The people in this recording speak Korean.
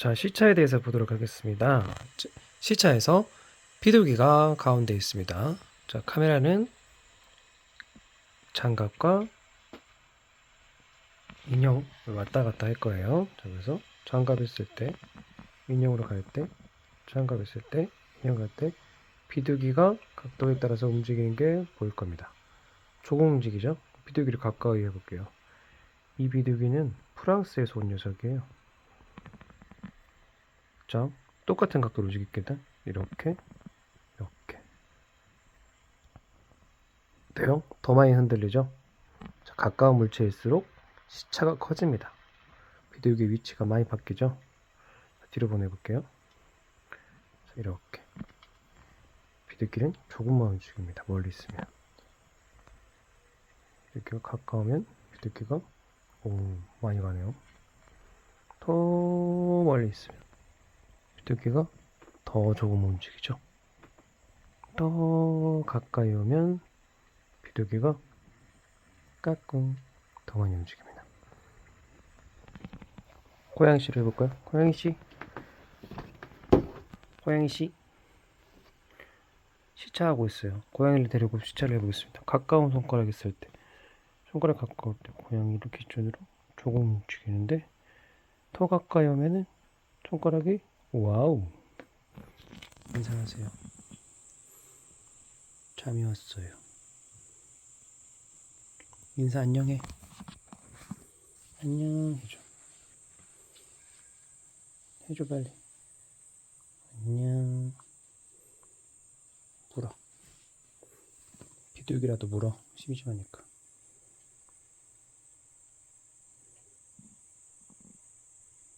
자, 시차에 대해서 보도록 하겠습니다. 자, 시차에서 비둘기가 가운데 있습니다. 자, 카메라는 장갑과 인형을 왔다 갔다 할 거예요. 자, 그래서 장갑 있을 때, 인형으로 갈 때, 장갑 있을 때, 인형 갈 때, 비둘기가 각도에 따라서 움직이는 게 보일 겁니다. 조금 움직이죠? 비둘기를 가까이 해볼게요. 이 비둘기는 프랑스에서 온 녀석이에요. 자, 똑같은 각도로 움직입니다. 이렇게, 이렇게. 돼요? 더 많이 흔들리죠? 자, 가까운 물체일수록 시차가 커집니다. 비둘기 위치가 많이 바뀌죠? 뒤로 보내볼게요. 자, 이렇게. 비둘기는 조금만 움직입니다. 멀리 있으면. 비둘기가 가까우면 비둘기가 오, 많이 가네요. 더 멀리 있으면 비둘기가 더 조금 움직이죠. 더 가까이 오면 비둘기가 까꿍 더 많이 움직입니다. 고양이씨를 해볼까요? 고양이씨 고양이씨 시차하고 있어요. 고양이를 데리고 시차를 해보겠습니다. 가까운 손가락 있을 때 손가락 가까울 때 고양이를 기준으로 조금 움직이는데 더 가까이 오면은 손가락이 와우 인사하세요. 잠이 왔어요. 인사 안녕해. 안녕 해줘. 해줘 빨리. 안녕. 물어. 비둘기라도 물어. 심심하니까.